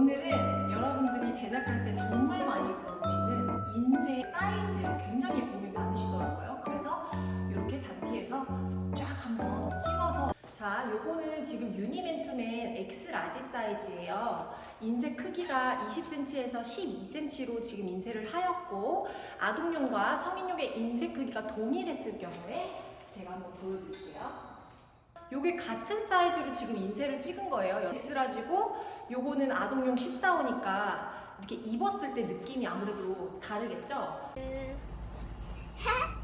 오늘은 여러분들이 제작할 때 정말 많이 물어보시는 인쇄 사이즈 굉장히 고민 많으시더라고요. 그래서 이렇게 단티에서 쫙 한번 찍어서 자, 요거는 지금 유니멘투맨 X 라지 사이즈예요. 인쇄 크기가 20cm에서 12cm로 지금 인쇄를 하였고 아동용과 성인용의 인쇄 크기가 동일했을 경우에 제가 한번 보여드릴게요. 요게 같은 사이즈로 지금 인쇄를 찍은 거예요. X라지고 요거는 아동용 14호니까 이렇게 입었을 때 느낌이 아무래도 다르겠죠?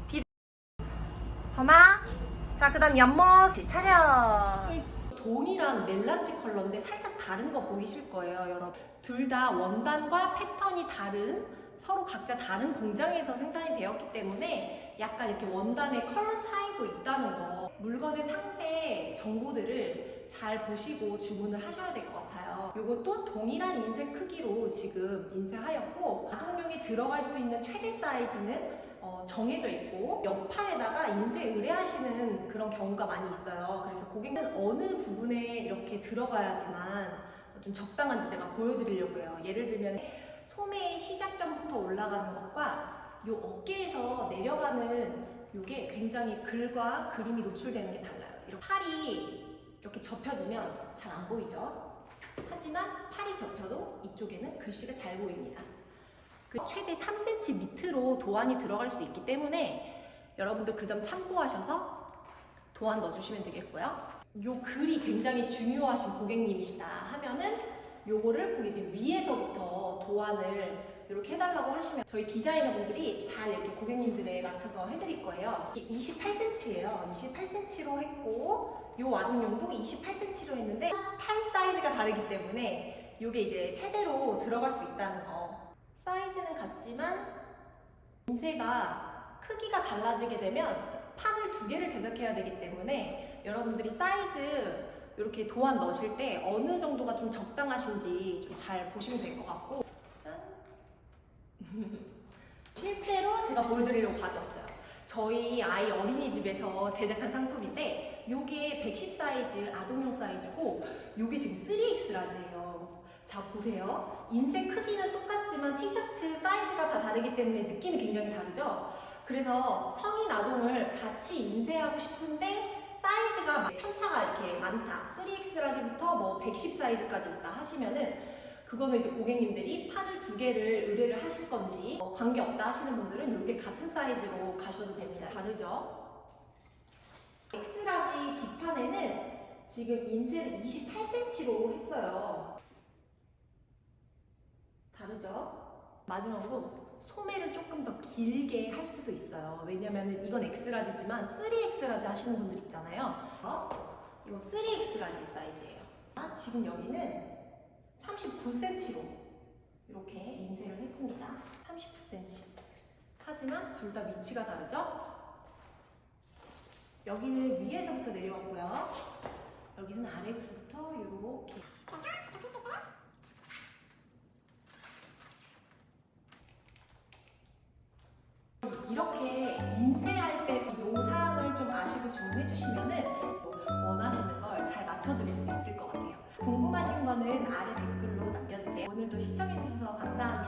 비... 범아 자 그다음 옆모습 차렷 동일한 멜란지 컬러인데 살짝 다른 거 보이실 거예요 여러분 둘 다 원단과 패턴이 다른 서로 각자 다른 공장에서 생산이 되었기 때문에 약간 이렇게 원단의 컬러 차이도 있다는 거 물건의 상세 정보들을 잘 보시고 주문을 하셔야 될 것 같아요 요것도 동일한 인쇄 크기로 지금 인쇄하였고 아동용에 들어갈 수 있는 최대 사이즈는 어, 정해져 있고 옆판에다가 인쇄 의뢰하시는 그런 경우가 많이 있어요. 그래서 고객은 어느 부분에 이렇게 들어가야지만 좀 적당한지 제가 보여드리려고 해요. 예를 들면 소매의 시작점부터 올라가는 것과 요 어깨에서 내려가는 요게 굉장히 글과 그림이 노출되는 게 달라요. 이렇게 팔이 이렇게 접혀지면 잘 안 보이죠? 하지만 팔이 접혀도 이쪽에는 글씨가 잘 보입니다. 그 최대 3cm 밑으로 도안이 들어갈 수 있기 때문에 여러분들 그 점 참고하셔서 도안 넣어주시면 되겠고요. 요 글이 굉장히 중요하신 고객님이시다 하면은 요거를 고객님 위에서부터 도안을 이렇게 해달라고 하시면 저희 디자이너분들이 잘 이렇게 고객님들에 맞춰서 해드릴 거예요. 28cm예요. 28cm로 했고 요 아동용도 28cm로 했는데 팔 사이즈가 다르기 때문에 요게 이제 최대로 들어갈 수 있다는 거. 사이즈는 같지만 인쇄가 크기가 달라지게 되면 판을 두 개를 제작해야 되기 때문에 여러분들이 사이즈 이렇게 도안 넣으실 때 어느 정도가 좀 적당하신지 좀 잘 보시면 될 것 같고 짠. 실제로 제가 보여드리려고 가져왔어요. 저희 아이 어린이집에서 제작한 상품인데 요게 110 사이즈 아동용 사이즈고 요게 지금 3X 라지예요. 자 보세요. 인쇄 크기는 똑같지만 티셔츠 사이즈가 다 다르기 때문에 느낌이 굉장히 다르죠. 그래서 성인 아동을 같이 인쇄하고 싶은데 사이즈가 편차가 이렇게 많다. 3X 라지부터 뭐 110 사이즈까지 있다 하시면은 그거는 이제 고객님들이 판을 두 개를 의뢰를 하실 건지 어, 관계 없다 하시는 분들은 이렇게 같은 사이즈로 가셔도 됩니다. 다르죠? X라지 뒷판에는 지금 인쇄를 28cm로 했어요. 다르죠? 마지막으로 소매를 조금 더 길게 할 수도 있어요. 왜냐면 이건 X라지지만 3X라지 하시는 분들 있잖아요. 어? 이거 3X라지 사이즈예요. 아, 지금 여기는 9cm로 이렇게 인쇄를 했습니다. 39cm. 하지만 둘 다 위치가 다르죠? 여기는 위에서부터 내려왔고요. 여기는 아래에서부터 이렇게. 이렇게 인쇄할 때 요상을 좀 아시고 주문해주시면 원하시는 걸 잘 맞춰드릴 수 있을 것 같아요. 궁금하신 거는 아래 댓글로 오늘도 시청해주셔서 감사합니다.